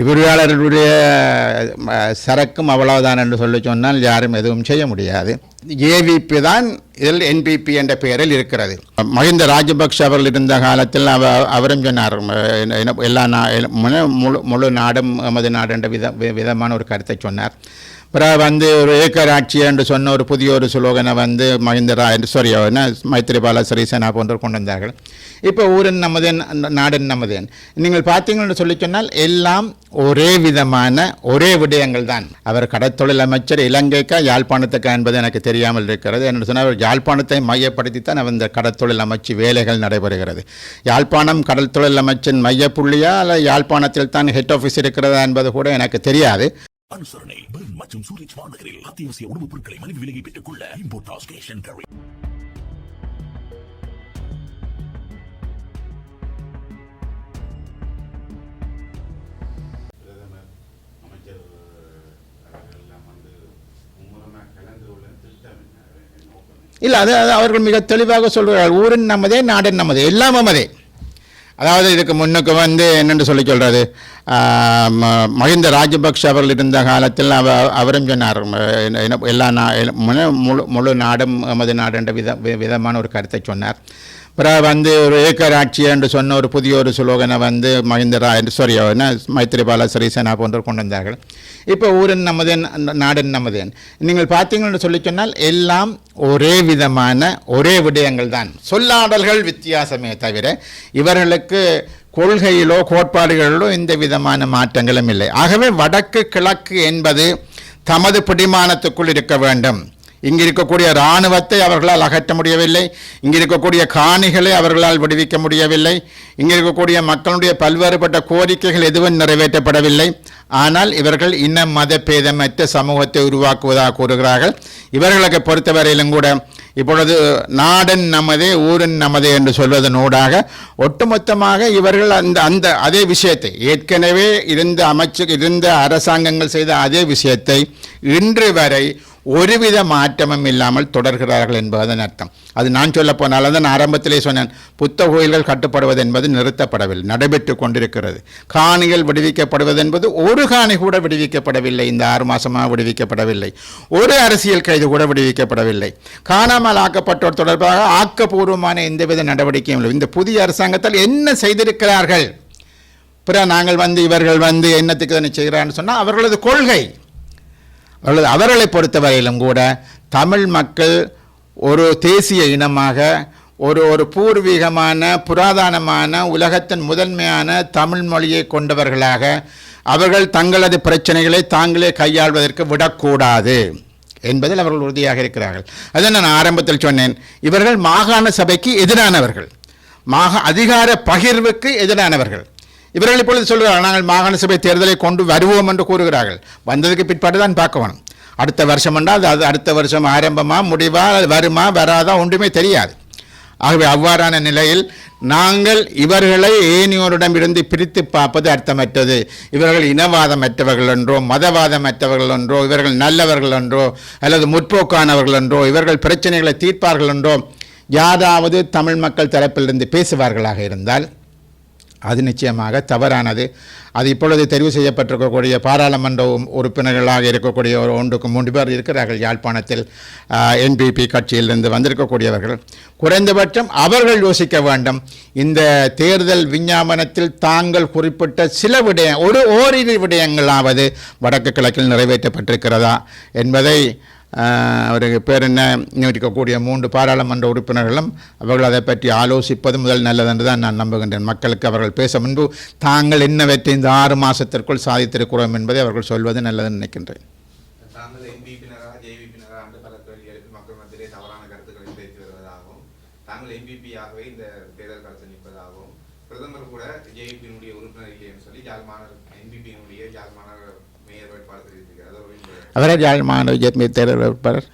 விரிவாளர்களுடைய சரக்கும் அவ்வளவுதான் என்று சொல்லி சொன்னால் யாரும் எதுவும் செய்ய முடியாது. ஏவிபி தான் இதில் என்பிபி என்ற பெயரில் இருக்கிறது. மஹிந்த ராஜபக்ஷ அவர்கள் இருந்த காலத்தில் அவ அவரும் சொன்னார் என்ன- எல்லா நா முழு- முழு முழு நாடும் எமது நாடு என்ற வித விதமான ஒரு கருத்தை சொன்னார். பிறகு வந்து ஒரு ஏக்கராட்சி என்று சொன்ன ஒரு புதிய ஒரு சுலோகனை வந்து மஹிந்தரா சாரி மைத்திரிபால சிறிசேனா போன்றோர் கொண்டு வந்தார்கள். இப்போ ஊரன் நமதேன் நாடன் நமதேன் நீங்கள் பார்த்தீங்கன்னு சொல்லி சொன்னால் எல்லாம் ஒரே விதமான ஒரே விடயங்கள் தான். அவர் கடற்தொழில் அமைச்சர் இலங்கைக்கா யாழ்ப்பாணத்துக்கா என்பது எனக்கு தெரியாமல் இருக்கிறது. என்று சொன்னால் யாழ்ப்பாணத்தை மையப்படுத்தித்தான் அவர் இந்த கடற்தொழில் அமைச்சு வேலைகள் நடைபெறுகிறது. யாழ்ப்பாணம் கடல் தொழில் அமைச்சின் மையப்புள்ளியா அல்ல யாழ்ப்பாணத்தில் தான் ஹெட் ஆஃபீஸ் இருக்கிறதா என்பது கூட எனக்கு தெரியாது. அனுசரணை. பெர்ன் மற்றும் சூரிச் மாநகரில் அத்தியாவசிய உணவுப் பொருட்களை மலிவு விலையை பெற்றுக் கொள்ள இம்போர்டாஸ் ஸ்டேஷன் அண்ட் பிரதமர் அமைச்சர் எல்லாம் வந்து மும்முரமாக கலந்து கொள்ள திட்டம் என்ன இல்லை அது அது அவர்கள் மிக தெளிவாக சொல்கிறார்கள். ஊரின் நமதே நாடன் நமதே. எல்லாம் நமதே. அதாவது இதுக்கு முன்னுக்கு வந்து என்னென்று சொல்லி சொல்கிறது மஹிந்த ராஜபக்ஷ அவர்கள் இருந்த காலத்தில் அவ அவரும் சொன்னார். என்ன- எல்லா நா முழு முழு முழு நாடும் எமது நாடு என்ற வித விதமான ஒரு கருத்தை சொன்னார். பிறகு வந்து ஒரு ஏக்கராட்சி என்று சொன்ன ஒரு புதிய ஒரு சுலோகனை வந்து மஹிந்தரா சாரி என்ன மைத்திரிபால சிறிசேனா போன்றோர் கொண்டு வந்தார்கள். இப்போ ஊரன் நமதேன் நாடன் நமதேன். நீங்கள் பார்த்தீங்கன்னு சொல்லி சொன்னால் எல்லாம் ஒரே விதமான ஒரே விடயங்கள் தான். சொல்லாடல்கள் வித்தியாசமே தவிர இவர்களுக்கு கொள்கையிலோ கோட்பாடுகளிலோ எந்த விதமான மாற்றங்களும் இல்லை. ஆகவே வடக்கு கிழக்கு என்பது தமது பிடிமானத்துக்குள் இருக்க வேண்டும். இங்கு இருக்கக்கூடிய இராணுவத்தை அவர்களால் அகற்ற முடியவில்லை. இங்கு இருக்கக்கூடிய காணிகளை அவர்களால் விடுவிக்க முடியவில்லை. இங்கு இருக்கக்கூடிய மக்களுடைய பல்வேறுபட்ட கோரிக்கைகள் எதுவும் நிறைவேற்றப்படவில்லை. ஆனால் இவர்கள் இன மத பேதமற்ற சமூகத்தை உருவாக்குவதாக கூறுகிறார்கள். இவர்களுக்கு பொறுத்தவரையிலும் கூட இப்பொழுது நாடன் நமதே ஊரன் நமதே என்று சொல்வதனூடாக ஒட்டுமொத்தமாக இவர்கள் அந்த அந்த அதே விஷயத்தை ஏற்கனவே இருந்த அமைச்சு இருந்த அரசாங்கங்கள் செய்த அதே விஷயத்தை இன்று வரை ஒருவித மாற்றமும் இல்லாமல் தொடர்கிறார்கள் என்பதன் அர்த்தம். அது நான் சொல்ல போனால் தான் ஆரம்பத்திலே சொன்னேன் புத்த கோயில்கள் கட்டுப்படுவது என்பது நிறுத்தப்படவில்லை நடைபெற்று கொண்டிருக்கிறது. காணிகள் விடுவிக்கப்படுவது என்பது ஒரு காணி கூட விடுவிக்கப்படவில்லை இந்த ஆறு மாதமாக விடுவிக்கப்படவில்லை. ஒரு அரசியல் கைது கூட விடுவிக்கப்படவில்லை. காணாமல் ஆக்கப்பட்டோர் தொடர்பாக ஆக்கப்பூர்வமான எந்தவித நடவடிக்கையும் இல்லை. இந்த புதிய அரசாங்கத்தால் என்ன செய்திருக்கிறார்கள்? பிற நாங்கள் வந்து இவர்கள் வந்து என்னத்துக்கு தானே செய்கிறான்னு சொன்னால் அவர்களது கொள்கை. அல்லது அவர்களை பொறுத்தவரையிலும் கூட தமிழ் மக்கள் ஒரு தேசிய இனமாக ஒரு ஒரு பூர்வீகமான புராதனமான உலகத்தின் முதன்மையான தமிழ் மொழியை கொண்டவர்களாக அவர்கள் தங்களது பிரச்சனைகளை தாங்களே கையாள்வதற்கு விடக்கூடாது என்பதில் அவர்கள் உறுதியாக இருக்கிறார்கள். அதை நான் ஆரம்பத்தில் சொன்னேன். இவர்கள் மாகாண சபைக்கு எதிரானவர்கள். மாக அதிகார பகிர்வுக்கு எதிரானவர்கள். இவர்கள் இப்பொழுது சொல்கிறார்கள் நாங்கள் மாகாண சபை தேர்தலை கொண்டு வருவோம் என்று கூறுகிறார்கள். வந்ததுக்கு பிற்பாடு தான் பார்க்க வேணும். அடுத்த வருஷம் என்றால் அது அடுத்த வருஷம் ஆரம்பமா முடிவா வருமா வராதா ஒன்றுமே தெரியாது. ஆகவே அவ்வாறான நிலையில் நாங்கள் இவர்களை ஏனியோரிடமிருந்து பிரித்து பார்ப்பது அர்த்தமற்றது. இவர்கள் இனவாதமற்றவர்கள் என்றோ மதவாதமற்றவர்கள் என்றோ இவர்கள் நல்லவர்கள் என்றோ அல்லது முற்போக்கானவர்கள் என்றோ இவர்கள் பிரச்சனைகளை தீர்ப்பார்கள் என்றோ யாராவது தமிழ் மக்கள் தரப்பிலிருந்து பேசுவார்களாக இருந்தால் அது நிச்சயமாக தவறானது. அது இப்பொழுது தெரிவு செய்யப்பட்டிருக்கக்கூடிய பாராளுமன்ற உறுப்பினர்களாக இருக்கக்கூடிய ஒரு ஒன்றுக்கு மூன்று பேர் இருக்கிறார்கள். யாழ்ப்பாணத்தில் என்பிபி கட்சியிலிருந்து வந்திருக்கக்கூடியவர்கள். குறைந்தபட்சம் அவர்கள் யோசிக்க வேண்டும். இந்த தேர்தல் விஞ்ஞாபனத்தில் தாங்கள் குறிப்பிட்ட சில விடயம் ஒரு ஓரிரு விடயங்களாவது வடக்கு கிழக்கில் நிறைவேற்றப்பட்டிருக்கிறதா என்பதை அவருக்கு பேர் என்ன? இன்னும் இருக்கக்கூடிய மூன்று பாராளுமன்ற உறுப்பினர்களும் அவர்கள் அதை பற்றி ஆலோசிப்பது முதல் நல்லதென்று தான் நான் நம்புகின்றேன். மக்களுக்கு அவர்கள் பேச முன்பு தாங்கள் என்னவற்றை இந்த ஆறு மாதத்திற்குள் சாதித்திருக்கிறோம் என்பதை அவர்கள் சொல்வது நல்லதுன்னு நினைக்கின்றேன். தாங்கள் எம்பிபியாகவே இந்த தேர்தல் களத்தில் நிற்பதாகவும் பிரதமர் கூட ஜேபியினுடைய உறுப்பினர் இல்லைன்னு சொல்லி யாழ் எம்பிபியினுடைய யாழ் அவரே யாழ் மாநகர தேர்தல் வேட்பாளர்.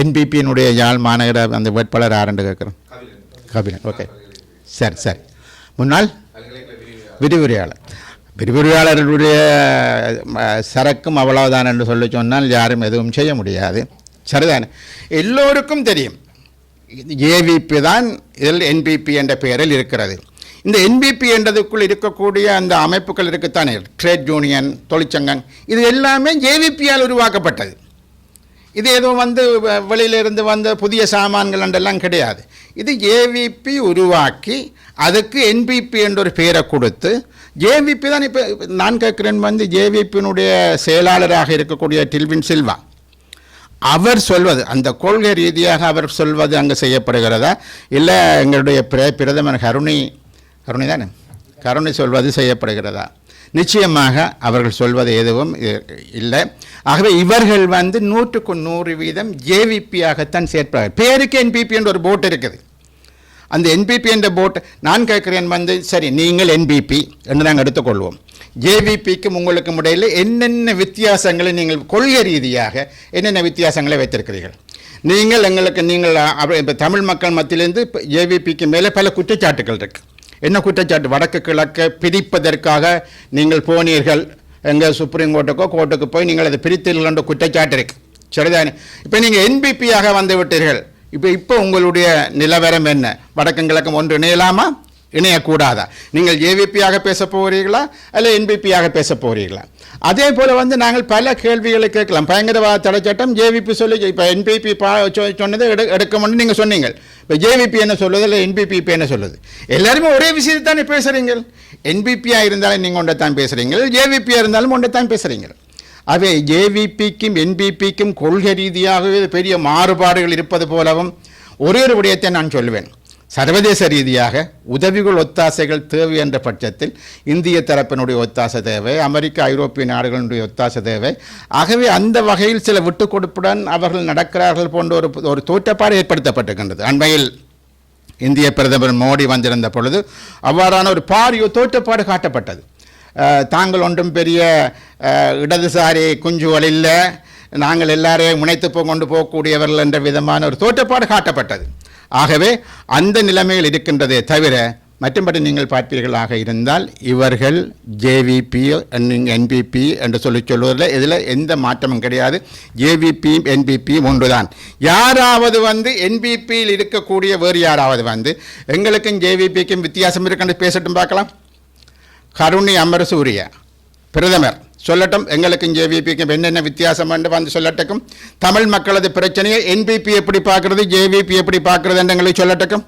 என்பிபியினுடைய யாழ் மாநகர அந்த வேட்பாளர் ஆரண்டு கேட்குறோம். கபிலன். ஓகே சரி சரி. முன்னாள் விரிவுரையாளர். விரிவுரையாளருடைய சரக்கும் அவ்வளவுதான் என்று சொல்லி சொன்னால் யாரும் எதுவும் செய்ய முடியாது. சரிதானே? எல்லோருக்கும் தெரியும். ஏவிபி தான் இதில் என்பிபி என்ற பெயரில் இருக்கிறது. இந்த என்பிபி என்றதுக்குள் இருக்கக்கூடிய அந்த அமைப்புகள் இருக்குத்தானே? ட்ரேட் யூனியன் தொழிற்சங்கம். இது எல்லாமே ஜேவிபியால் உருவாக்கப்பட்டது. இது எதுவும் வந்து வ- வெளியிலிருந்து வந்த புதிய சாமான்கள் என்றெல்லாம் கிடையாது. இது ஏவிபி உருவாக்கி அதுக்கு என்பிபி என்ற ஒரு பெயரை கொடுத்து ஜேவிபி தான் இப்போ நான் கேட்குறேன் வந்து ஜேவிபியினுடைய செயலாளராக இருக்கக்கூடிய டில்வின் சில்வா அவர் சொல்வது அந்த கொள்கை ரீதியாக அவர் சொல்வது அங்கே செய்யப்படுகிறதா? இல்லை எங்களுடைய பிரதமர் ஹருணி கருணை தானே கருணை சொல்வது செய்யப்படுகிறதா? நிச்சயமாக அவர்கள் சொல்வது எதுவும் இல்லை. ஆகவே இவர்கள் வந்து நூற்றுக்கு நூறு வீதம் ஜேவிபியாகத்தான் சேர்ப்பார்கள். பேருக்கு என்பிபி என்ற ஒரு போட் இருக்குது. அந்த என்பிபி என்ற போட் நான் கேட்குறேன் வந்து சரி நீங்கள் என்பிபி என்று நாங்கள் எடுத்துக்கொள்வோம். ஜேவிபிக்கும் உங்களுக்கும் இடையில் என்னென்ன வித்தியாசங்களை நீங்கள் கொள்கை ரீதியாக என்னென்ன வித்தியாசங்களை வைத்திருக்கிறீர்கள்? நீங்கள் எங்களுக்கு நீங்கள் இப்போ தமிழ் மக்கள் மத்தியிலேருந்து இப்போ ஜேவிபிக்கு மேலே பல குற்றச்சாட்டுகள் இருக்குது என்ன குற்றச்சாட்டு? வடக்கு கிழக்கை பிரிப்பதற்காக நீங்கள் போனீர்கள். எங்கள் சுப்ரீம் கோர்ட்டுக்கோ கோர்ட்டுக்கு போய் நீங்கள் அதை பிரித்தீர்கள் என்ற குற்றச்சாட்டு இருக்கு. சரிதானே? இப்போ நீங்கள் என்பிபியாக வந்து விட்டீர்கள். இப்போ இப்போ உங்களுடைய நிலவரம் என்ன? வடக்கும் கிழக்கும் ஒன்று இணையலாமா? இணையக்கூடாதா? நீங்கள் ஏவிபியாக பேச போகிறீர்களா அல்ல என்பிபியாக பேச போகிறீர்களா அதே போல் வந்து நாங்கள் பல கேள்விகளை கேட்கலாம். பயங்கரவாத தடை சட்டம் ஜேவிபி சொல்லி இப்போ என்பிபி பா சொ- சொன்னதை எடு எடுக்கணும்னு நீங்கள் சொன்னீங்க. இப்போ ஜேவிபி என்ன சொல்லுது இல்லை என்பிபி இப்போ என்ன சொல்லுது? எல்லாருமே ஒரே விஷயத்தை தானே பேசுகிறீங்க என்பிபியாக இருந்தாலும் நீங்கள் ஒன்றை தான் பேசுகிறீங்க ஜேவிபியாக இருந்தாலும் ஒன்றை தான் பேசுகிறீங்க அவை ஜேவிபிக்கும் என்பிபிக்கும் கொள்கை ரீதியாகவே பெரிய மாறுபாடுகள் இருப்பது போலவும் ஒரே ஒரு விடயத்தை நான் சொல்லுவேன். சர்வதேச ரீதியாக உதவிகள் ஒத்தாசைகள் தேவை என்ற பட்சத்தில் இந்திய தரப்பினுடைய ஒத்தாசை தேவை அமெரிக்க ஐரோப்பிய நாடுகளினுடைய ஒத்தாசை தேவை. ஆகவே அந்த வகையில் சில விட்டுக் கொடுப்புடன் அவர்கள் நடக்கிறார்கள் போன்ற ஒரு ஒரு தோற்றப்பாடு ஏற்படுத்தப்பட்டிருக்கின்றது. அண்மையில் இந்திய பிரதமர் மோடி வந்திருந்த பொழுது அவ்வாறான ஒரு பாரிய தோற்றப்பாடு காட்டப்பட்டது. தாங்கள் ஒன்றும் பெரிய இடதுசாரி குஞ்சுகள் இல்லை நாங்கள் எல்லாரையும் முனைத்து போ கொண்டு போகக்கூடியவர்கள் என்ற விதமான ஒரு தோற்றப்பாடு காட்டப்பட்டது. ஆகவே அந்த நிலைமையில் இருக்கின்றதே தவிர மற்றும்படி நீங்கள் பார்ப்பீர்களாக இருந்தால் இவர்கள் ஜேவிபி என்பிபி என்று சொல்லி சொல்வதில் இதில் எந்த மாற்றமும் கிடையாது. ஜேவிபியும் என்பிபியும் ஒன்றுதான். யாராவது வந்து என்பிபியில் இருக்கக்கூடிய வேறு யாராவது வந்து எங்களுக்கும் ஜேவிபிக்கும் வித்தியாசம் இருக்குன்னு பேசட்டும் பார்க்கலாம். கருணை அமரசூரிய பிரதமர். சொல்லட்டும். எங்களுக்கும் ஜேவிபிக்கும் என்னென்ன வித்தியாசம் என்று வந்து சொல்லட்டக்கும். தமிழ் மக்களது பிரச்சனையை என்பிபி எப்படி பார்க்கறது ஜேவிபி எப்படி பார்க்கறது என்று எங்களுக்கு சொல்லட்டுக்கும்.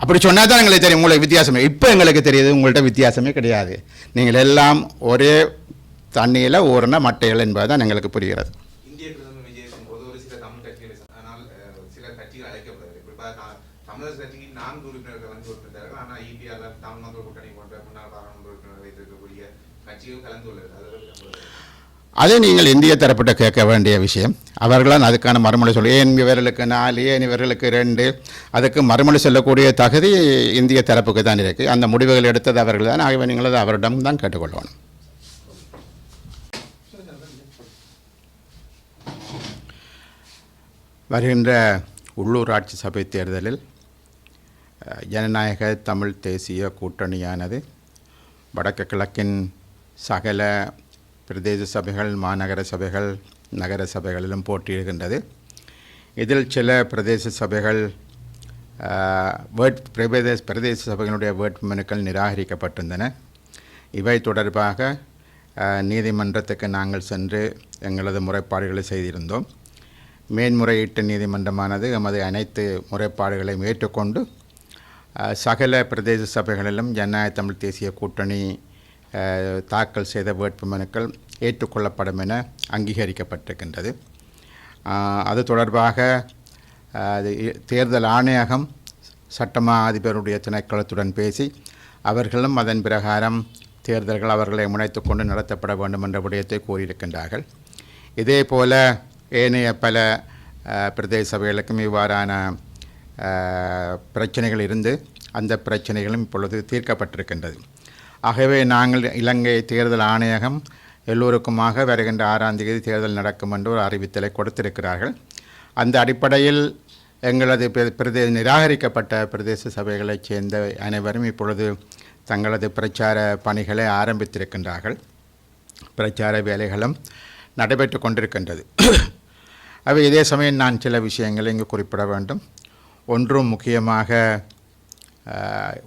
அப்படி சொன்னால் தான் எங்களுக்கு தெரியும். உங்களுக்கு வித்தியாசமே. இப்போ எங்களுக்கு தெரியுது உங்கள்கிட்ட வித்தியாசமே கிடையாது. நீங்கள் எல்லாம் ஒரே தண்ணியில் ஊறின மட்டைகள் என்பது தான் எங்களுக்கு புரிகிறது இந்திய பிரதமர் விஜய் போது ஒரு சில தமிழ் கட்சிகளை ஆனால் அஹ், சில கட்சிகள் அழைக்கப்படுகிறது குறிப்பாக தா- தமிழர் கட்சிக்கு நான்கு உறுப்பினர்கள் வந்து உறுப்பினர்கள் ஆனால் இபிஆர்ல தமிழ் மக்கள் கூட்டணி போன்ற முன்னாள் பாராளுமன்ற உறுப்பினர் வைத்திருக்கக்கூடிய கட்சிகள் கலந்து உள்ளது அதை பற்றி நம்ம அதை நீங்கள் இந்திய தரப்பிட்ட கேட்க வேண்டிய விஷயம். அவர்களால் அதுக்கான மறுமொழி சொல்லி ஏன் இவர்களுக்கு நாலு ஏன் இவர்களுக்கு ரெண்டு? அதுக்கு மறுமொழி சொல்லக்கூடிய தகுதி இந்திய தரப்புக்கு தான் இருக்குது அந்த முடிவுகள் எடுத்தது அவர்கள் தான். ஆகவே நீங்கள் அதை அவரிடம் தான் கேட்டுக்கொள்ளணும். வருகின்ற உள்ளூராட்சி சபை தேர்தலில் ஜனநாயக தமிழ் தேசிய கூட்டணியானது வடக்கு கிழக்கின் சகல பிரதேச சபைகள் மாநகர சபைகள் நகர சபைகளிலும் போட்டியிடுகின்றது. இதில் சில பிரதேச சபைகள் வேட் பிரதேச பிரதேச சபைகளுடைய வேட்புமனுக்கள் நிராகரிக்கப்பட்டிருந்தன. இவை தொடர்பாக நீதிமன்றத்துக்கு நாங்கள் சென்று எங்களது முறைப்பாடுகளை செய்திருந்தோம். மேன்முறையீட்டு நீதிமன்றமானது எமது அனைத்து முறைப்பாடுகளையும் ஏற்றுக்கொண்டு சகல பிரதேச சபைகளிலும் ஜனநாயக தமிழ் தேசிய கூட்டணி தாக்கல் செய்த வேட்புமனுக்கள் ஏற்றுக்கொள்ளப்படும் என அங்கீகரிக்கப்பட்டிருக்கின்றது. அது தொடர்பாக அது தேர்தல் ஆணையகம் சட்டமா அதிபருடைய திணைக்களத்துடன் பேசி அவர்களும் அதன் பிரகாரம் தேர்தல்கள் அவர்களை முனைத்து கொண்டு நடத்தப்பட வேண்டும் என்ற விடயத்தை கூறியிருக்கின்றார்கள். இதே போல ஏனைய பல பிரதேச சபைகளுக்கும் இவ்வாறான பிரச்சனைகள் இருந்து அந்த பிரச்சனைகளும் இப்பொழுது தீர்க்கப்பட்டிருக்கின்றது. ஆகவே நாங்கள் இலங்கை தேர்தல் ஆணையகம் எல்லோருக்குமாக வருகின்ற ஆறாம் தேதி தேர்தல் நடக்கும் என்று ஒரு அறிவித்தலை கொடுத்திருக்கிறார்கள். அந்த அடிப்படையில் எங்களது பிரதே நிராகரிக்கப்பட்ட பிரதேச சபைகளைச் சேர்ந்த அனைவரும் இப்பொழுது தங்களது பிரச்சார பணிகளை ஆரம்பித்திருக்கின்றார்கள். பிரச்சார வேலைகளும் நடைபெற்று கொண்டிருக்கின்றது. அவை இதே சமயம் நான் சில விஷயங்களை இங்கு குறிப்பிட வேண்டும். ஒன்றும் முக்கியமாக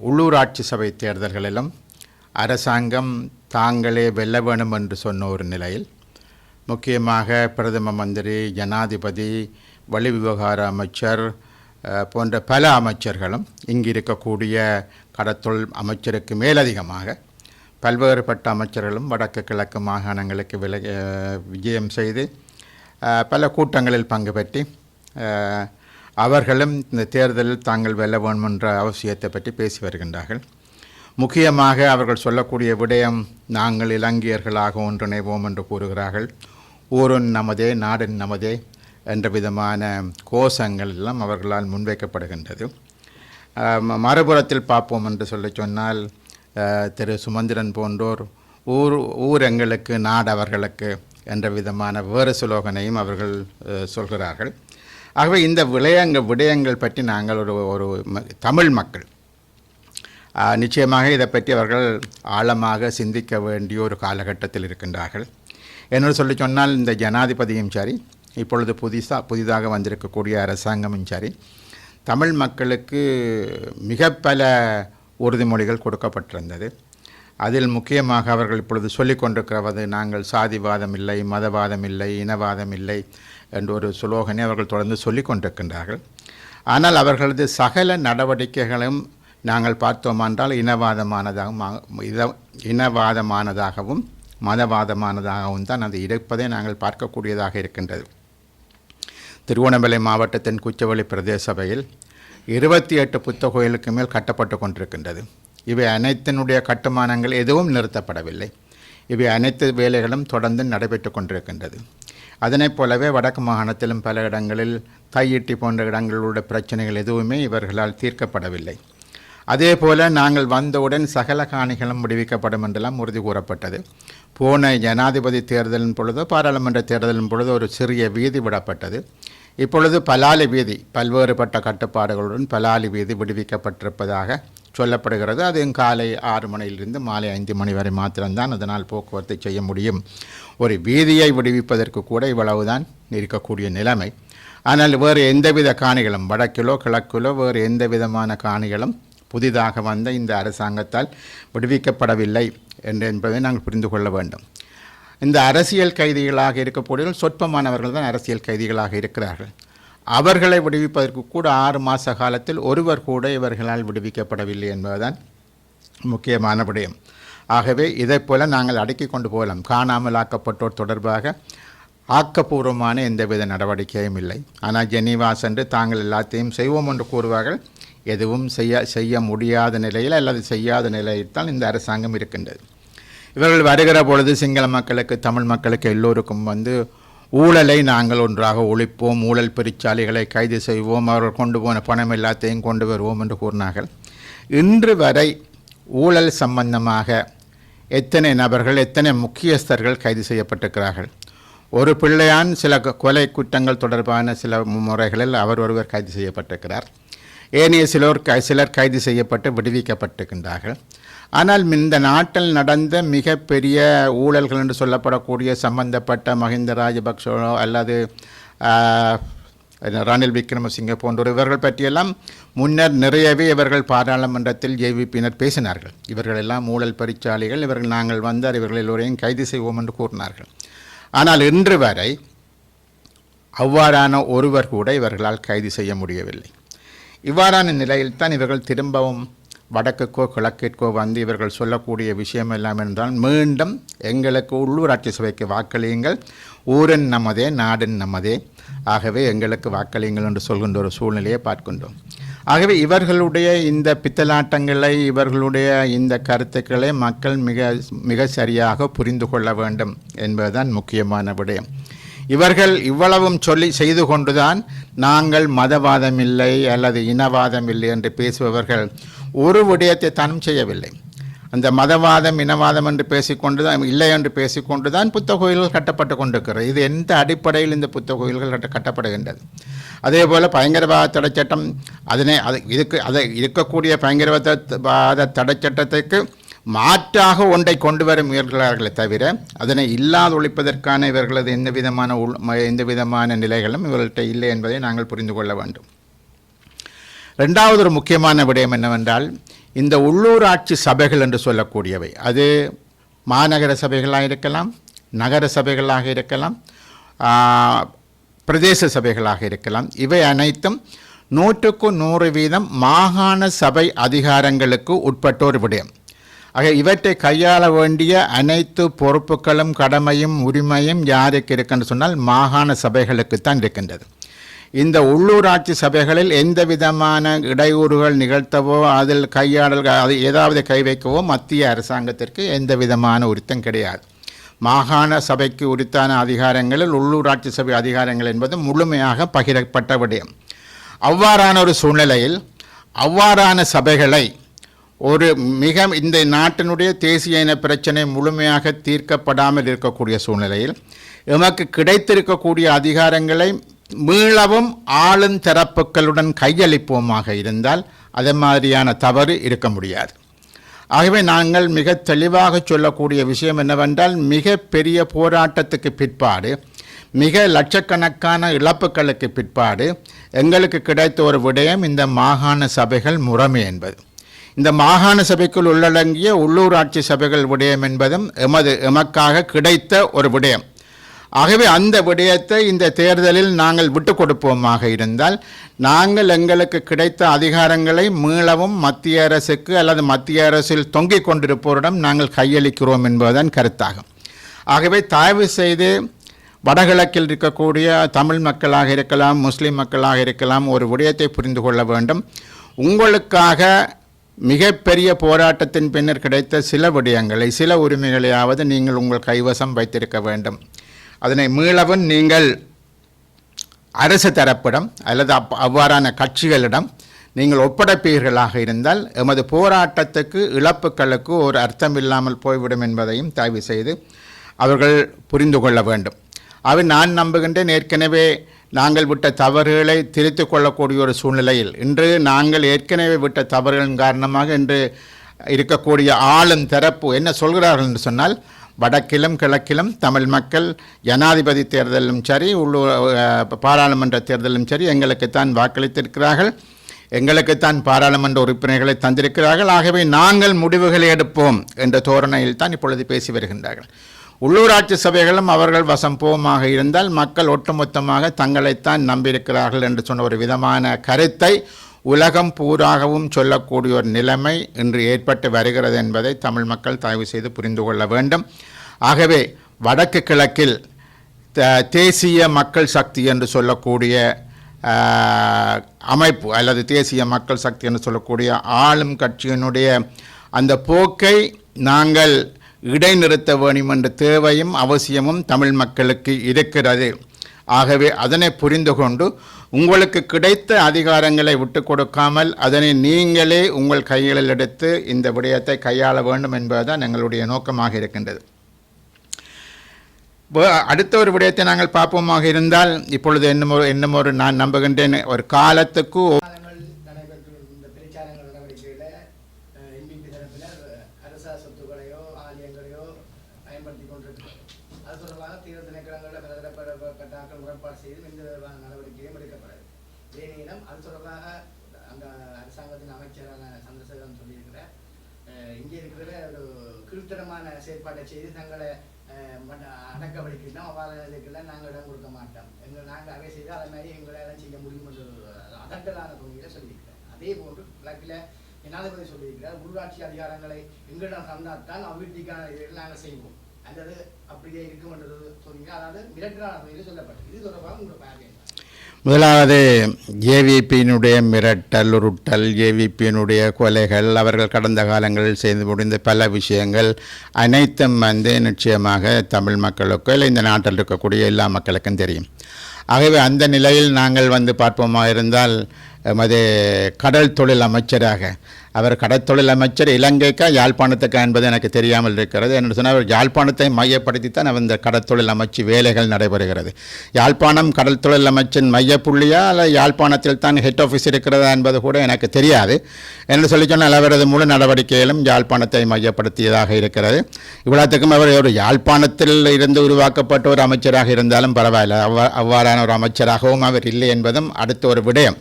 உள்ளூராட்சி சபை தேர்தல்களிலும் அரசாங்கம் தாங்களே வெல்ல வேணும் என்று சொன்ன ஒரு நிலையில் முக்கியமாக பிரதம மந்திரி ஜனாதிபதி வெளிவிவகார அமைச்சர் போன்ற பல அமைச்சர்களும் இங்கு இருக்கக்கூடிய கடத்தொழில் அமைச்சருக்கு மேலதிகமாக பல்வேறுபட்ட அமைச்சர்களும் வடக்கு கிழக்கு மாகாணங்களுக்கு வில விஜயம் செய்து பல கூட்டங்களில் பங்கு பெற்றி அவர்களும் இந்த தேர்தலில் தாங்கள் வெல்ல வேண்டும் என்ற அவசியத்தை பற்றி பேசி வருகின்றார்கள். முக்கியமாக அவர்கள் சொல்லக்கூடிய விடயம் நாங்கள் இலங்கையர்களாக ஒன்றிணைவோம் என்று கூறுகிறார்கள். ஊரன் நமதே நாடன் நமதே என்ற விதமான கோஷங்கள் எல்லாம் அவர்களால் முன்வைக்கப்படுகின்றது. ம- மறுபுறத்தில் பார்ப்போம் என்று சொல்லி சொன்னால் திரு சுமந்திரன் போன்றோர் ஊர் ஊர் எங்களுக்கு நாடு அவர்களுக்கு என்ற விதமான வேறு சுலோகனையும் அவர்கள் சொல்கிறார்கள். ஆகவே இந்த விடயங்கள் விடயங்கள் பற்றி நாங்கள் ஒரு ஒரு தமிழ் மக்கள் நிச்சயமாக இதை பற்றி அவர்கள் ஆழமாக சிந்திக்க வேண்டிய ஒரு காலகட்டத்தில் இருக்கின்றார்கள். என்னோடு சொல்லி சொன்னால் இந்த ஜனாதிபதியும் சரி இப்பொழுது புதிசாக புதிதாக வந்திருக்கக்கூடிய அரசாங்கமும் சரி தமிழ் மக்களுக்கு மிக பல உறுதிமொழிகள் கொடுக்கப்பட்டிருந்தது. அதில் முக்கியமாக அவர்கள் இப்பொழுது சொல்லிக் கொண்டிருக்கிறது நாங்கள் சாதிவாதம் இல்லை மதவாதம் இல்லை இனவாதம் இல்லை என்ற ஒரு சுலோகனை அவர்கள் தொடர்ந்து சொல்லிக் கொண்டிருக்கின்றார்கள். ஆனால் அவர்களது சகல நடவடிக்கைகளும் நாங்கள் பார்த்தோமென்றால் இனவாதமானதாகவும் இத இனவாதமானதாகவும் மதவாதமானதாகவும் தான் அது இருப்பதை நாங்கள் பார்க்கக்கூடியதாக இருக்கின்றது. திருவண்ணாமலை மாவட்டத்தின் குச்சவெளி பிரதேச சபையில் இருபத்தி எட்டு புத்த கோயிலுக்கு மேல் கட்டப்பட்டு கொண்டிருக்கின்றது. இவை அனைத்தினுடைய கட்டுமானங்கள் எதுவும் நிறுத்தப்படவில்லை. இவை அனைத்து வேலைகளும் தொடர்ந்து நடைபெற்று கொண்டிருக்கின்றது. அதனைப் போலவே வடக்கு மாகாணத்திலும் பல இடங்களில் தையிட்டி போன்ற இடங்களுடைய பிரச்சனைகள் எதுவுமே இவர்களால் தீர்க்கப்படவில்லை. அதே போல் நாங்கள் வந்தவுடன் சகல காணிகளும் விடுவிக்கப்படும் என்றெல்லாம் உறுதி கூறப்பட்டது. போன ஜனாதிபதி தேர்தலின் பொழுதோ பாராளுமன்ற தேர்தலின் பொழுது ஒரு சிறிய வீதி விடப்பட்டது. இப்பொழுது பலாலி வீதி பல்வேறுபட்ட கட்டுப்பாடுகளுடன் பலாலி வீதி விடுவிக்கப்பட்டிருப்பதாக சொல்லப்படுகிறது. அது காலை ஆறு மணியிலிருந்து மாலை ஐந்து மணி வரை மாத்திரம்தான் அதனால் போக்குவரத்து செய்ய முடியும். ஒரு வீதியை விடுவிப்பதற்கு கூட இவ்வளவுதான் இருக்கக்கூடிய நிலைமை. ஆனால் வேறு எந்தவித காணிகளும் வடக்கிலோ கிழக்கிலோ வேறு எந்த விதமான காணிகளும் புதிதாக வந்த இந்த அரசாங்கத்தால் விடுவிக்கப்படவில்லை என்று என்பதை நாங்கள் புரிந்து கொள்ள வேண்டும். இந்த அரசியல் கைதிகளாக இருக்கக்கூடிய சொற்பமானவர்கள் தான் அரசியல் கைதிகளாக இருக்கிறார்கள். அவர்களை விடுவிப்பதற்கு கூட ஆறு மாத காலத்தில் ஒருவர் கூட இவர்களால் விடுவிக்கப்படவில்லை என்பதுதான் முக்கியமான விடயம். ஆகவே இதைப்போல் நாங்கள் அடக்கி கொண்டு போகலாம். காணாமல் ஆக்கப்பட்டோர் தொடர்பாக ஆக்கப்பூர்வமான எந்தவித நடவடிக்கையும் இல்லை. ஆனால் ஜெனீவா சென்று தாங்கள் எல்லாத்தையும் செய்வோம் என்று கூறுவார்கள். எதுவும் செய்ய செய்ய முடியாத நிலையில் அல்லது செய்யாத நிலையில்தான் இந்த அரசாங்கம் இருக்கின்றது. இவர்கள் வருகிற பொழுது சிங்கள மக்களுக்கு தமிழ் மக்களுக்கு எல்லோருக்கும் வந்து ஊழலை நாங்கள் ஒன்றாக ஒழிப்போம் ஊழல் பெருச்சாலைகளை கைது செய்வோம் அவர்கள் கொண்டு போன பணம் எல்லாத்தையும் கொண்டு வருவோம் என்று கூறினார்கள். இன்று வரை ஊழல் சம்பந்தமாக எத்தனை நபர்கள் எத்தனை முக்கியஸ்தர்கள் கைது செய்யப்பட்டிருக்கிறார்கள்? ஒரு பிள்ளையான் சில கொலை குற்றங்கள் தொடர்பான சில முறைகளில் அவர் ஒருவர் கைது செய்யப்பட்டிருக்கிறார். ஏனைய சிலர் கை சிலர் கைது செய்யப்பட்டு விடுவிக்கப்பட்டிருக்கின்றார்கள். ஆனால் இந்த நாட்டில் நடந்த மிகப்பெரிய ஊழல்கள் என்று சொல்லப்படக்கூடிய சம்பந்தப்பட்ட மஹிந்த ராஜபக்சோ அல்லது ரணில் விக்ரமசிங்க போன்றோர் இவர்கள் பற்றியெல்லாம் முன்னர் நிறையவே இவர்கள் பாராளுமன்றத்தில் ஜேவிபியினர் பேசினார்கள். இவர்கள் எல்லாம் ஊழல் பரிச்சாலைகள் இவர்கள் நாங்கள் வந்தார் இவர்கள் எல்லோரையும் கைது செய்வோம் என்று கூறினார்கள். ஆனால் இன்று வரை அவ்வாறான ஒருவர் கூட இவர்களால் கைது செய்ய முடியவில்லை. இவ்வாறான நிலையில்தான் இவர்கள் திரும்பவும் வடக்குக்கோ கிழக்கிற்கோ வந்து இவர்கள் சொல்லக்கூடிய விஷயம் எல்லாம் என்றால் மீண்டும் எங்களுக்கு உள்ளூராட்சி சபைக்கு வாக்களியுங்கள். ஊரன் நமதே நாடன் நமதே. ஆகவே எங்களுக்கு வாக்களியுங்கள் என்று சொல்கின்ற ஒரு சூழ்நிலையை பார்க்கின்றோம். ஆகவே இவர்களுடைய இந்த பித்தலாட்டங்களை இவர்களுடைய இந்த கருத்துக்களை மக்கள் மிக மிக சரியாக புரிந்து கொள்ள வேண்டும் என்பதுதான் முக்கியமான விடயம். இவர்கள் இவ்வளவும் சொல்லி செய்து கொண்டுதான் நாங்கள் மதவாதம் இல்லை அல்லது இனவாதம் இல்லை என்று பேசுபவர்கள் ஒரு விடயத்தை தானும் செய்யவில்லை. அந்த மதவாதம் இனவாதம் என்று பேசிக்கொண்டு தான் இல்லை என்று பேசிக்கொண்டு தான் புத்த கோயில்கள் கட்டப்பட்டு கொண்டிருக்கிறது. இது எந்த அடிப்படையில் இந்த புத்த கோயில்கள் கட்ட கட்டப்படுகின்றது? அதே போல் பயங்கரவாத தடைச்சட்டம் அதனை அது இதுக்கு அதை இருக்கக்கூடிய பயங்கரவாத தடைச்சட்டத்துக்கு மாற்றாக ஒன்றை கொண்டு வர முயல்கிறார்களே தவிர அதனை இல்லாத ஒழிப்பதற்கான இவர்களது எந்த விதமான உள் ம- எந்த விதமான நிலைகளும் இவர்கள்ட்ட இல்லை என்பதை நாங்கள் புரிந்து கொள்ள வேண்டும். ரெண்டாவது ஒரு முக்கியமான விடயம் என்னவென்றால் இந்த உள்ளூராட்சி சபைகள் என்று சொல்லக்கூடியவை. அது மாநகர சபைகளாக இருக்கலாம் நகர சபைகளாக இருக்கலாம் பிரதேச சபைகளாக இருக்கலாம். இவை அனைத்தும் நூற்றுக்கு நூறு வீதம் மாகாண சபை அதிகாரங்களுக்கு உட்பட்ட ஒரு விடயம். ஆக இவற்றை கையாள வேண்டிய அனைத்து பொறுப்புகளும் கடமையும் உரிமையும் யாருக்கு இருக்குன்னு சொன்னால் மாகாண சபைகளுக்குத்தான் இருக்கின்றது. இந்த உள்ளூராட்சி சபைகளில் எந்த விதமான இடையூறுகள் நிகழ்த்தவோ அதில் கையாடல் அது ஏதாவது கை வைக்கவோ மத்திய அரசாங்கத்திற்கு எந்த விதமான உரித்தம் கிடையாது. மாகாண சபைக்கு உரித்தான அதிகாரங்களில் உள்ளூராட்சி சபை அதிகாரங்கள் என்பது முழுமையாக பகிரப்பட்ட விடயம். அவ்வாறான ஒரு சூழ்நிலையில் அவ்வாறான சபைகளை ஒரு மிக இந்த நாட்டினுடைய தேசிய இன பிரச்சனை முழுமையாக தீர்க்கப்படாமல் இருக்கக்கூடிய சூழ்நிலையில் எமக்கு கிடைத்திருக்கக்கூடிய அதிகாரங்களை மீளவும் ஆளும் தரப்புகளுடன் கையளிப்போமாக இருந்தால் அது மாதிரியான தவறு இருக்க முடியாது. ஆகவே நாங்கள் மிக தெளிவாக சொல்லக்கூடிய விஷயம் என்னவென்றால் மிக பெரிய போராட்டத்துக்கு பிற்பாடு மிக லட்சக்கணக்கான இழப்புகளுக்கு பிற்பாடு எங்களுக்கு கிடைத்த ஒரு விடயம் இந்த மாகாண சபைகள் முறைமை என்பது. இந்த மாகாண சபைக்குள் உள்ளடங்கிய உள்ளூராட்சி சபைகள் விடயம் என்பதும் எமது எமக்காக கிடைத்த ஒரு விடயம். ஆகவே அந்த விடயத்தை இந்த தேர்தலில் நாங்கள் விட்டு கொடுப்போமாக இருந்தால் நாங்கள் எங்களுக்கு கிடைத்த அதிகாரங்களை மீளவும் மத்திய அரசுக்கு அல்லது மத்திய அரசில் தொங்கிக் கொண்டிருப்போரிடம் நாங்கள் கையளிக்கிறோம் என்பதுதான் கருத்தாகும். ஆகவே தயவு செய்து வடகிழக்கில் இருக்கக்கூடிய தமிழ் மக்களாக இருக்கலாம் முஸ்லீம் மக்களாக இருக்கலாம் ஒரு விடயத்தை புரிந்து கொள்ள வேண்டும். உங்களுக்காக மிகப்பெரிய போராட்டத்தின் பின்னர் கிடைத்த சில விடயங்களை சில உரிமைகளையாவது நீங்கள் உங்கள் கைவசம் வைத்திருக்க வேண்டும். அதனை மீளவும் நீங்கள் அரசு தரப்பிடம் அல்லது அப் அவ்வாறான கட்சிகளிடம் நீங்கள் ஒப்படைப்பீர்களாக இருந்தால் எமது போராட்டத்துக்கு இழப்புகளுக்கு ஒரு அர்த்தம் இல்லாமல் போய்விடும் என்பதையும் தயவு செய்து அவர்கள் புரிந்து கொள்ள வேண்டும். அவை நான் நம்புகின்றேன். ஏற்கனவே நாங்கள் விட்ட தவறுகளை திருத்திக் கொள்ளக்கூடிய ஒரு சூழ்நிலையில் இன்று நாங்கள் ஏற்கனவே விட்ட தவறுகளின் காரணமாக இன்று இருக்கக்கூடிய ஆளும் தரப்பு என்ன சொல்கிறார்கள் என்று சொன்னால் வடக்கிலும் கிழக்கிலும் தமிழ் மக்கள் ஜனாதிபதி தேர்தலும் சரி உள்ளூர் பாராளுமன்ற தேர்தலும் சரி எங்களுக்குத்தான் வாக்களித்திருக்கிறார்கள் எங்களுக்குத்தான் பாராளுமன்ற உறுப்பினர்களை தந்திருக்கிறார்கள். ஆகவே நாங்கள் முடிவுகளை எடுப்போம் என்ற தோரணையில் தான் இப்பொழுது பேசி வருகின்றார்கள். உள்ளூராட்சி சபைகளும் அவர்கள் வசம் போமாக இருந்தால் மக்கள் ஒட்டுமொத்தமாக தங்களைத்தான் நம்பியிருக்கிறார்கள் என்று சொன்ன ஒரு விதமான கருத்தை உலகம் பூராகவும் சொல்லக்கூடிய ஒரு நிலைமை இன்று ஏற்பட்டு வருகிறது என்பதை தமிழ் மக்கள் தயவு செய்து புரிந்து கொள்ள வேண்டும். ஆகவே வடக்கு கிழக்கில் த- தேசிய மக்கள் சக்தி என்று சொல்லக்கூடிய அமைப்பு அல்லது தேசிய மக்கள் சக்தி என்று சொல்லக்கூடிய ஆளும் கட்சியினுடைய அந்த போக்கை நாங்கள் இடைநிறுத்த வேண்டும் என்ற தேவையும் அவசியமும் தமிழ் மக்களுக்கு இருக்கிறது. ஆகவே அதனை புரிந்து கொண்டு உங்களுக்கு கிடைத்த அதிகாரங்களை விட்டு கொடுக்காமல் அதனை நீங்களே உங்கள் கைகளில் எடுத்து இந்த விடயத்தை கையாள வேண்டும் என்பதுதான் எங்களுடைய நோக்கமாக இருக்கின்றது. அடுத்த ஒரு விடயத்தை நாங்கள் பார்ப்போமாக இருந்தால் இப்பொழுது என்னமோ என்னமோ ஒரு நான் நம்புகின்றேன். ஒரு காலத்துக்கு ஒ- காலங்கள் நடைபெற்று இந்த பிரச்சாரங்கள் நடவடிக்கையில் என்பிபி தரப்பில் அரச சொத்துக்களையோ ஆலயங்களையோ பயன்படுத்தி கொண்டிருக்கிறது அது தொடர்பாக தீவிர திணைக்களங்களில் பலதரப்பட்ட ஆக்கள் முறைப்பாடு செய்து எந்த விதமான நடவடிக்கையும் எடுக்கப்படாது இதே நேரம் அது தொடர்பாக அந்த அரசாங்கத்தின் அமைச்சரான சந்திரசேகரன் சொல்லியிருக்கிறார் அஹ், இங்கே இருக்கிற ஒரு கீழ்த்தரமான செயற்பாட்டை செய்து தங்களை அடக்க வலிக்கிட்டோம் அவ்வாறு இதுக்கெல்லாம் நாங்கள் இடம் கொடுக்க மாட்டோம். எங்கள் நாங்கள் அதை செய்து அதை மாதிரி எங்களால் செய்ய முடியும் என்ற அதட்டலான தொகையில் சொல்லியிருக்கிறார். அதே போன்று வழக்கில் ஜனாதிபதி சொல்லியிருக்கிறார் உள்ளாட்சி அதிகாரங்களை எங்களிடம் தந்தால்தான் அபிவிருத்திக்கான இதில் நாங்கள் செய்வோம். அல்லது அப்படியே இருக்கும் என்றது சொன்னீங்க. அதாவது மிரட்டலான தொகுதியில் சொல்லப்பட்டது. இது தொடர்பாக உங்களோட பார்க்க முதலாவது ஏவிபியினுடைய மிரட்டல் உருட்டல் ஏவிபியினுடைய கொலைகள் அவர்கள் கடந்த காலங்களில் செய்து முடிந்த பல விஷயங்கள் அனைத்தும் வந்து நிச்சயமாக தமிழ் மக்களுக்கோ இல்லை இந்த நாட்டில் இருக்கக்கூடிய எல்லா மக்களுக்கும் தெரியும். ஆகவே அந்த நிலையில் நாங்கள் வந்து பார்ப்போமா இருந்தால் எமது கடல் தொழில் அமைச்சராக அவர் கடற்தொழில் அமைச்சர் இலங்கைக்கா யாழ்ப்பாணத்துக்கா என்பது எனக்கு தெரியாமல் இருக்கிறது. என்று சொன்னால் அவர் யாழ்ப்பாணத்தை மையப்படுத்தித்தான் அவர் இந்த கடற்தொழில் அமைச்சு வேலைகள் நடைபெறுகிறது. யாழ்ப்பாணம் கடல் தொழில் அமைச்சின் மையப்புள்ளியா அல்ல யாழ்ப்பாணத்தில் தான் ஹெட் ஆஃபீஸ் இருக்கிறதா என்பது கூட எனக்கு தெரியாது. என்று சொல்லி சொன்னால் அவரது முழு நடவடிக்கையிலும் யாழ்ப்பாணத்தை மையப்படுத்தியதாக இருக்கிறது. இவ்வளோத்துக்கும் அவர் ஒரு யாழ்ப்பாணத்தில் இருந்து உருவாக்கப்பட்ட ஒரு அமைச்சராக இருந்தாலும் பரவாயில்லை. அவ்வாறான ஒரு அமைச்சராகவும் அவர் இல்லை என்பதும் அடுத்த ஒரு விடயம்.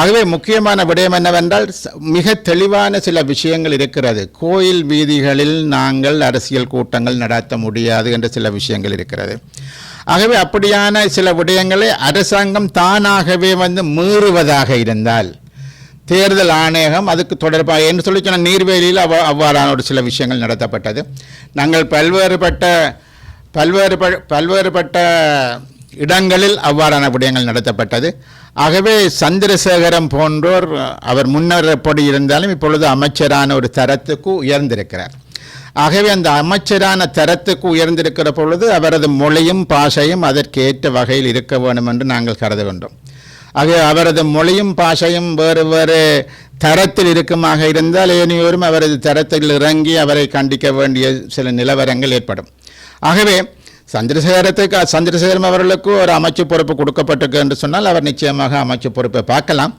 ஆகவே முக்கியமான விடயம் என்னவென்றால் மிக தெளிவான சில விஷயங்கள் இருக்கிறது. கோயில் வீதிகளில் நாங்கள் அரசியல் கூட்டங்கள் நடத்த முடியாது என்ற சில விஷயங்கள் இருக்கிறது. ஆகவே அப்படியான சில விடயங்களை அரசாங்கம் தானாகவே வந்து மீறுவதாக இருந்தால் தேர்தல் ஆணையகம் அதுக்கு தொடர்பாக என்று சொல்லி சொன்ன நீர்வேலியில் அவ் அவ்வாறான ஒரு சில விஷயங்கள் நடத்தப்பட்டது. நாங்கள் பல்வேறுபட்ட பல்வேறு பல்வேறுபட்ட இடங்களில் அவ்வாறான விடயங்கள் நடத்தப்பட்டது. ஆகவே சந்திரசேகரம் போன்றோர் அவர் முன்னர் எப்படி இருந்தாலும் இப்பொழுது அமைச்சரான ஒரு தரத்துக்கு உயர்ந்திருக்கிறார். ஆகவே அந்த அமைச்சரான தரத்துக்கு உயர்ந்திருக்கிற பொழுது அவரது மொழியும் பாஷையும் அதற்கேற்ற வகையில் இருக்க வேண்டும் என்று நாங்கள் கருதுகின்றோம். ஆகவே அவரது மொழியும் பாஷையும் வேறு வேறு தரத்தில் இருக்குமாக இருந்தால் ஏனையோரும் அவரது தரத்தில் இறங்கி அவரை கண்டிக்க வேண்டிய சில நிலவரங்கள் ஏற்படும். ஆகவே சந்திரசேகரத்துக்கு சந்திரசேகரம் அவர்களுக்கு ஒரு அமைச்சு பொறுப்பு கொடுக்கப்பட்டிருக்கு என்று சொன்னால் அவர் நிச்சயமாக அமைச்சு பொறுப்பை பார்க்கலாம்.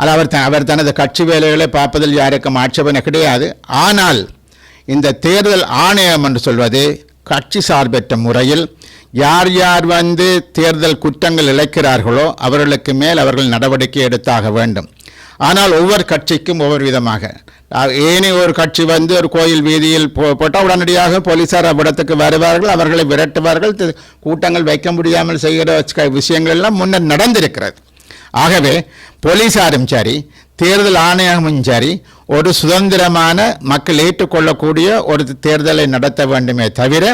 அது அவர் த அவர் தனது கட்சி வேலைகளை பார்ப்பதில் யாருக்கும் ஆட்சேபனை கிடையாது. ஆனால் இந்த தேர்தல் ஆணையம் என்று சொல்வது கட்சி சார்பற்ற முறையில் யார் யார் வந்து தேர்தல் குற்றங்கள் இழைக்கிறார்களோ அவர்களுக்கு மேல் அவர்கள் நடவடிக்கை எடுத்தாக வேண்டும். ஆனால் ஒவ்வொரு கட்சிக்கும் ஒவ்வொரு விதமாக. அஹ், ஏனி ஒரு கட்சி வந்து ஒரு கோயில் வீதியில் போ போட்டால் உடனடியாக போலீசார் அவ்விடத்துக்கு வருவார்கள் அவர்களை விரட்டுவார்கள் கூட்டங்கள் வைக்க முடியாமல் செய்கிற விஷயங்கள் எல்லாம் முன்னர் நடந்திருக்கிறது. ஆகவே போலீஸாரும் சரி தேர்தல் ஆணையமும் சரி ஒரு சுதந்திரமான மக்கள் ஏற்றுக்கொள்ளக்கூடிய ஒரு தேர்தலை நடத்த வேண்டுமே தவிர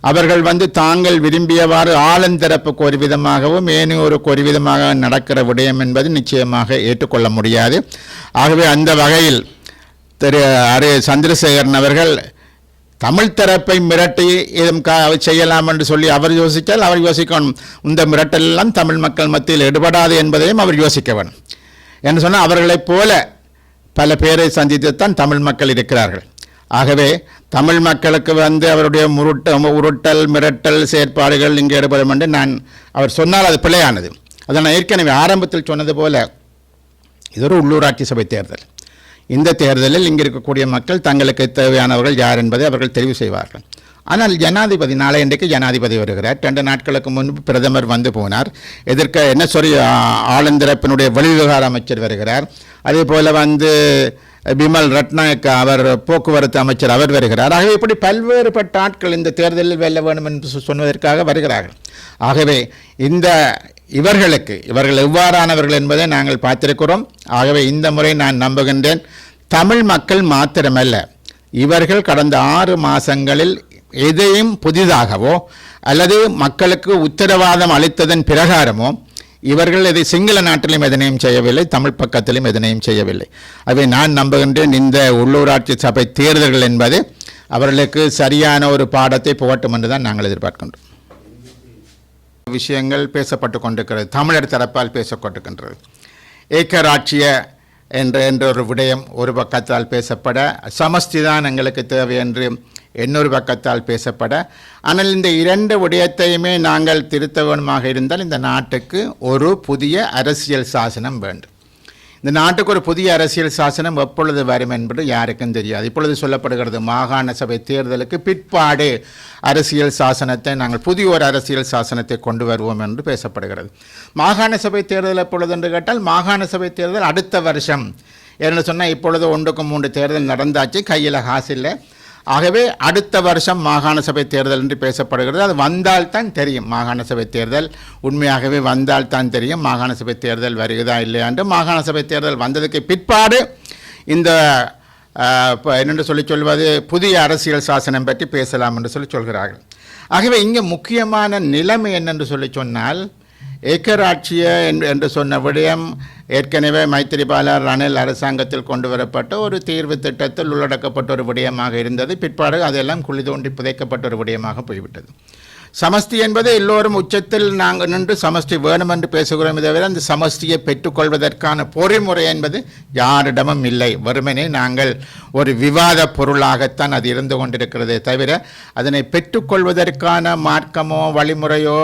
அவர்கள் வந்து தாங்கள் விரும்பியவாறு ஆளுந்தரப்புக்கு ஒரு விதமாகவும் ஏனையோருக்கு ஒரு விதமாக நடக்கிற விடயம் என்பது நிச்சயமாக ஏற்றுக்கொள்ள முடியாது. ஆகவே அந்த வகையில் திரு அரு சந்திரசேகரன் அவர்கள் தமிழ் தரப்பை மிரட்டி இதும் செய்யலாம் என்று சொல்லி அவர் யோசித்தால் அவர் யோசிக்கணும். இந்த மிரட்டலெல்லாம் தமிழ் மக்கள் மத்தியில் எடுபடாது என்பதையும் அவர் யோசிக்க வேணும் என்று சொன்னால் அவர்களைப் போல பல பேரை சந்தித்துத்தான் தமிழ் மக்கள் இருக்கிறார்கள். ஆகவே தமிழ் மக்களுக்கு வந்து அவருடைய முருட்ட உருட்டல் மிரட்டல் செயற்பாடுகள் இங்கே ஈடுபடும் என்று நான் அவர் சொன்னால் அது பிழையானது. அதை நான் ஏற்கனவே ஆரம்பத்தில் சொன்னது போல இது ஒரு உள்ளூராட்சி சபை தேர்தல். இந்த தேர்தலில் இங்கே இருக்கக்கூடிய மக்கள் தங்களுக்கு தேவையானவர்கள் யார் என்பதை அவர்கள் தெரிவு செய்வார்கள். ஆனால் ஜனாதிபதி நாளை இன்றைக்கு ஜனாதிபதி வருகிறார். ரெண்டு நாட்களுக்கு முன்பு பிரதமர் வந்து போனார். எதிர்க்க என்ன சொல்லி ஆளுந்தரப்பினுடைய வெளிவிவகார அமைச்சர் வருகிறார். அதே போல் வந்து பிமல் ரட்நாயக் அவர் போக்குவரத்து அமைச்சர் அவர் வருகிறார். ஆகவே இப்படி பல்வேறுபட்ட ஆட்கள் இந்த தேர்தலில் வெல்ல வேண்டும் என்று சொன்னதற்காக வருகிறார்கள். ஆகவே இந்த இவர்களுக்கு இவர்கள் எவ்வாறானவர்கள் என்பதை நாங்கள் பார்த்திருக்கிறோம். ஆகவே இந்த முறை நான் நம்புகின்றேன் தமிழ் மக்கள் மாத்திரமல்ல இவர்கள் கடந்த ஆறு மாதங்களில் எதையும் புதிதாகவோ அல்லது மக்களுக்கு உத்தரவாதம் அளித்ததன் பிரகாரமோ இவர்கள் இதை சிங்கள நாட்டிலும் எதனையும் செய்யவில்லை தமிழ் பக்கத்திலும் எதனையும் செய்யவில்லை. அவை நான் நம்புகின்றேன் இந்த உள்ளூராட்சி சபை தேர்தல்கள் என்பது அவர்களுக்கு சரியான ஒரு பாடத்தை புகட்டும் என்று தான் நாங்கள் எதிர்பார்க்கின்றோம். விஷயங்கள் பேசப்பட்டு கொண்டிருக்கிறது தமிழர் தரப்பால் பேசப்பட்டிருக்கின்றது ஏக்கராட்சிய என்ற என்ற ஒரு விடயம் ஒரு பக்கத்தால் பேசப்பட சமஸ்தி தான் எங்களுக்கு தேவை என்று இன்னொரு பக்கத்தால் பேசப்பட ஆனால் இந்த இரண்டு விடயத்தையுமே நாங்கள் திருத்த வேணுமாக இருந்தால் இந்த நாட்டுக்கு ஒரு புதிய அரசியல் சாசனம் வேண்டும். இந்த நாட்டுக்கு ஒரு புதிய அரசியல் சாசனம் எப்பொழுது வரும் என்பது யாருக்கும் தெரியாது. இப்பொழுது சொல்லப்படுகிறது மாகாண சபை தேர்தலுக்கு பிற்பாடு அரசியல் சாசனத்தை நாங்கள் புதிய ஒரு அரசியல் சாசனத்தை கொண்டு வருவோம் என்று பேசப்படுகிறது. மாகாண சபை தேர்தல் எப்பொழுது என்று கேட்டால் மாகாண சபை தேர்தல் அடுத்த வருஷம். என்று சொன்னால் இப்பொழுது ஒன்றுக்கு மூன்று தேர்தல் நடந்தாச்சு. கையில் காசு இல்லை. ஆகவே அடுத்த வருஷம் மாகாண சபை தேர்தல் என்று பேசப்படுகிறது. அது வந்தால்தான் தெரியும். மாகாண சபை தேர்தல் உண்மையாகவே வந்தால்தான் தெரியும். மாகாண சபை தேர்தல் வருகிறதா இல்லையா என்று. மாகாண சபை தேர்தல் வந்ததுக்கு பிற்பாடு இந்த என்னென்று சொல்லி சொல்வது புதிய அரசியல் சாசனம் பற்றி பேசலாம் என்று சொல்லி சொல்கிறார்கள். ஆகவே இங்கே முக்கியமான நிலைமை என்னென்று சொல்லி சொன்னால் ஏக்கராட்சிய என்று- என்று சொன்ன விடயம் ஏற்கனவே மைத்திரிபால ரணில் அரசாங்கத்தில் கொண்டு வரப்பட்ட ஒரு தீர்வு திட்டத்தில் உள்ளடக்கப்பட்ட ஒரு விடயமாக இருந்தது. பிற்பாடு அதெல்லாம் குழி தோண்டி புதைக்கப்பட்ட ஒரு விடயமாக போய்விட்டது. சமஸ்தி என்பது எல்லோரும் உச்சத்தில் நாங்கள் நின்று சமஷ்டி வேணும் என்று பேசுகிறோம் தவிர அந்த சமஷ்டியை பெற்றுக்கொள்வதற்கான பொறிமுறை என்பது யாரிடமும் இல்லை. வெறுமனே நாங்கள் ஒரு விவாத பொருளாகத்தான் அது இருந்து கொண்டிருக்கிறதே தவிர அதனை பெற்றுக்கொள்வதற்கான மார்க்கமோ வழிமுறையோ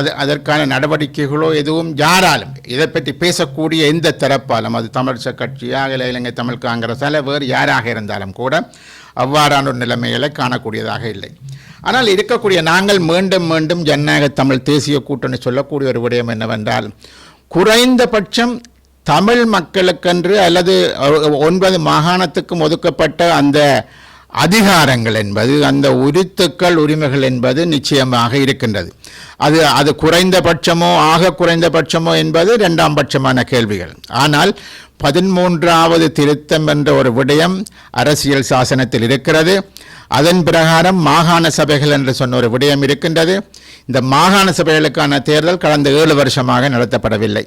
அது அதற்கான நடவடிக்கைகளோ எதுவும் யாராலும் இதை பற்றி பேசக்கூடிய எந்த தரப்பாலும் அது தமிழ்ச்ச கட்சியாக இல்லை இலங்கை தமிழ் காங்கிரஸால் வேறு யாராக இருந்தாலும் கூட அவ்வாறான ஒரு நிலைமைகளை காணக்கூடியதாக இல்லை. ஆனால் இருக்கக்கூடிய நாங்கள் மீண்டும் மீண்டும் ஜனநாயக தமிழ் தேசிய கூட்டணி சொல்லக்கூடிய ஒரு விடயம் என்னவென்றால் குறைந்தபட்சம் தமிழ் மக்களுக்கென்று அல்லது ஒன்பது மாகாணத்துக்கும் ஒதுக்கப்பட்ட அந்த அதிகாரங்கள் என்பது அந்த உரித்துக்கள் உரிமைகள் என்பது நிச்சயமாக இருக்கின்றது. அது அது குறைந்தபட்சமோ ஆக குறைந்தபட்சமோ என்பது இரண்டாம் பட்சமான கேள்விகள். ஆனால் பதிமூன்றாவது திருத்தம் என்ற ஒரு விடயம் அரசியல் சாசனத்தில் இருக்கிறது. அதன் பிரகாரம் மாகாண சபைகள் என்று சொன்ன ஒரு விடயம் இருக்கின்றது. இந்த மாகாண சபைகளுக்கான தேர்தல் கடந்த ஏழு வருஷமாக நடத்தப்படவில்லை.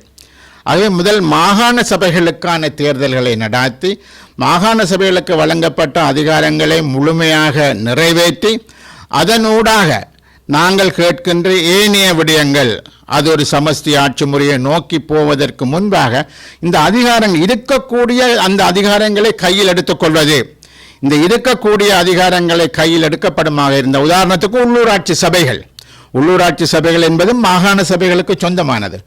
ஆகவே முதல் மாகாண சபைகளுக்கான தேர்தல்களை நடாத்தி மாகாண சபைகளுக்கு வழங்கப்பட்ட அதிகாரங்களை முழுமையாக நிறைவேற்றி அதனூடாக நாங்கள் கேட்கின்ற ஏனைய விடயங்கள் அது ஒரு சமஸ்தி ஆட்சி முறையை நோக்கி போவதற்கு முன்பாக இந்த அதிகாரங்கள் இருக்கக்கூடிய அந்த அதிகாரங்களை கையில் எடுத்துக்கொள்வது. இந்த இருக்கக்கூடிய அதிகாரங்களை கையில் எடுக்கப்படுமாக இருந்த உதாரணத்துக்கு உள்ளூராட்சி சபைகள். உள்ளூராட்சி சபைகள் என்பதும் மாகாண சபைகளுக்கு சொந்தமானது.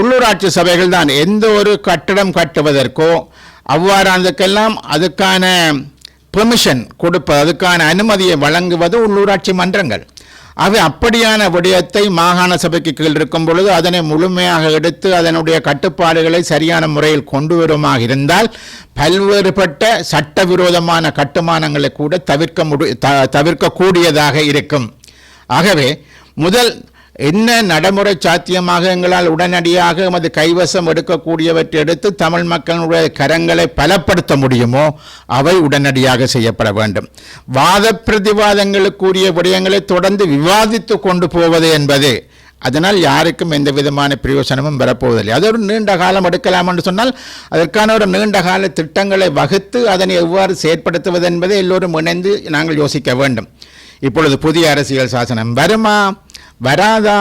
உள்ளூராட்சி சபைகள் தான் எந்த ஒரு கட்டடம் கட்டுவதற்கோ அவ்வாறானதுக்கெல்லாம் அதுக்கான பெர்மிஷன் கொடுப்பது அதுக்கான அனுமதியை வழங்குவது உள்ளூராட்சி மன்றங்கள். ஆகவே அப்படியான விடயத்தை மாகாண சபைக்கு கீழ் இருக்கும் பொழுது அதனை முழுமையாக எடுத்து அதனுடைய கட்டுப்பாடுகளை சரியான முறையில் கொண்டு வருமாக இருந்தால் பல்வேறுபட்ட சட்டவிரோதமான கட்டுமானங்களை கூட தவிர்க்க முடி த- தவிர்க்கக்கூடியதாக இருக்கும். ஆகவே முதல் என்ன நடைமுறை சாத்தியமாக எங்களால் உடனடியாக எமது கைவசம் எடுக்கக்கூடியவற்றை எடுத்து தமிழ் மக்களுடைய கரங்களை பலப்படுத்த முடியுமோ அவை உடனடியாக செய்யப்பட வேண்டும். வாத பிரதிவாதங்களுக்குரிய விடயங்களை தொடர்ந்து விவாதித்து கொண்டு போவது என்பது. அதனால் யாருக்கும் எந்த விதமான பிரயோசனமும் வரப்போவதில்லை. அது ஒரு நீண்ட காலம் எடுக்கலாம் என்று சொன்னால் அதற்கான ஒரு நீண்ட கால திட்டங்களை வகுத்து அதனை எவ்வாறு செயற்படுத்துவது என்பதை எல்லோரும் இணைந்து நாங்கள் யோசிக்க வேண்டும். இப்பொழுது புதிய அரசியல் சாசனம் வருமா? வராதா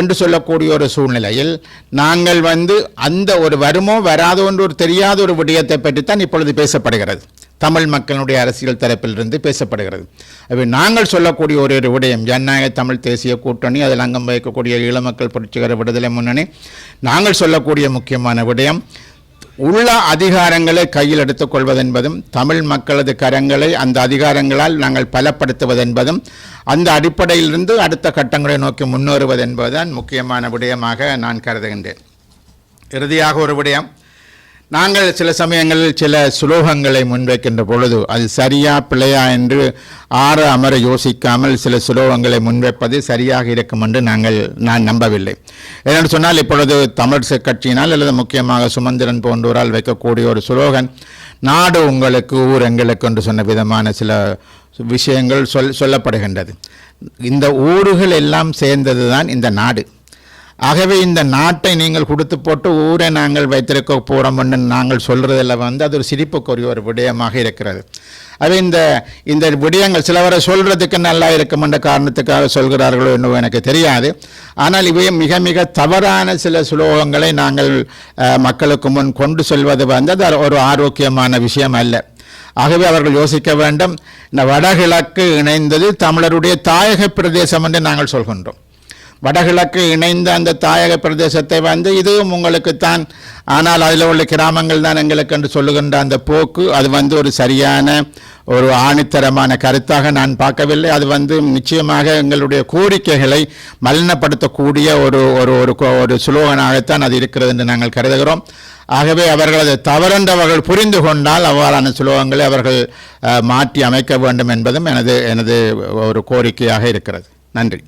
என்று சொல்லக்கூடிய ஒரு சூழ்நிலையில் நாங்கள் வந்து அந்த ஒரு வருமோ வராதோ என்று ஒரு தெரியாத ஒரு விடயத்தை பற்றித்தான் இப்பொழுது பேசப்படுகிறது. தமிழ் மக்களுடைய அரசியல் தரப்பிலிருந்து பேசப்படுகிறது. எனவே நாங்கள் சொல்லக்கூடிய ஒரு ஒரு விடயம் ஜனநாயக தமிழ் தேசிய கூட்டணி அதில் அங்கம் வகிக்கக்கூடிய ஈழமக்கள் புரட்சிகர விடுதலை முன்னணி. நாங்கள் சொல்லக்கூடிய முக்கியமான விடயம் உள்ள அதிகாரங்களை கையில் எடுத்துக்கொள்வதென்பதும் தமிழ் மக்களது கரங்களை அந்த அதிகாரங்களால் நாங்கள் பலப்படுத்துவதென்பதும் அந்த அடிப்படையிலிருந்து அடுத்த கட்டங்களை நோக்கி முன்னேறுவதென்பதுதான் முக்கியமான விடயமாக நான் கருதுகின்றேன். இறுதியாக ஒரு விடயம். நாங்கள் சில சமயங்களில் சில சுலோகங்களை முன்வைக்கின்ற பொழுது அது சரியா பிழையா என்று ஆற அமர யோசிக்காமல் சில சுலோகங்களை முன்வைப்பது சரியாக இருக்கும் என்று நாங்கள் நான் நம்பவில்லை. ஏனென்று சொன்னால் இப்பொழுது தமிழ் கட்சியினால் அல்லது முக்கியமாக சுமந்திரன் போன்றோரால் வைக்கக்கூடிய ஒரு சுலோகன் நாடு உங்களுக்கு ஊர் எங்களுக்கு என்று சொன்ன விதமான சில விஷயங்கள் சொல் சொல்லப்படுகின்றது. இந்த ஊர்கள் எல்லாம் சேர்ந்தது தான் இந்த நாடு. ஆகவே இந்த நாட்டை நீங்கள் கொடுத்து போட்டு ஊரை நாங்கள் வைத்திருக்க போகிறோம் என்று நாங்கள் சொல்கிறதில் வந்து அது ஒரு சிரிப்புக்குரிய ஒரு விடயமாக இருக்கிறது. அவை இந்த இந்த விடயங்கள் சிலவரை சொல்கிறதுக்கு நல்லா இருக்கும் என்ற காரணத்துக்காக சொல்கிறார்களோ என்னவோ எனக்கு தெரியாது. ஆனால் இவை மிக மிக தவறான சில சுலோகங்களை நாங்கள் மக்களுக்கு முன் கொண்டு செல்வது வந்து அது ஒரு ஆரோக்கியமான விஷயம் அல்ல. ஆகவே அவர்கள் யோசிக்க வேண்டும் இந்த வடகிழக்கு இணைந்தது தமிழருடைய தாயக பிரதேசம் என்று நாங்கள் சொல்கின்றோம். வடகிழக்கு இணைந்த அந்த தாயக பிரதேசத்தை வந்து இதுவும் உங்களுக்குத்தான். ஆனால் அதில் உள்ள கிராமங்கள் தான் எங்களுக்கு என்று சொல்லுகின்ற அந்த போக்கு. அது வந்து ஒரு சரியான ஒரு ஆணித்தரமான கருத்தாக நான் பார்க்கவில்லை. அது வந்து நிச்சயமாக எங்களுடைய கோரிக்கைகளை மலினப்படுத்தக்கூடிய ஒரு ஒரு ஒரு கோ- ஒரு சுலோகனாகத்தான் அது இருக்கிறது என்று நாங்கள் கருதுகிறோம். ஆகவே அவர்கள் அதை தவறென்றவர்கள் புரிந்து கொண்டால் அவ்வாறான சுலோகங்களை அவர்கள் மாற்றி அமைக்க வேண்டும் என்பதும் எனது எனது ஒரு கோரிக்கையாக இருக்கிறது. நன்றி.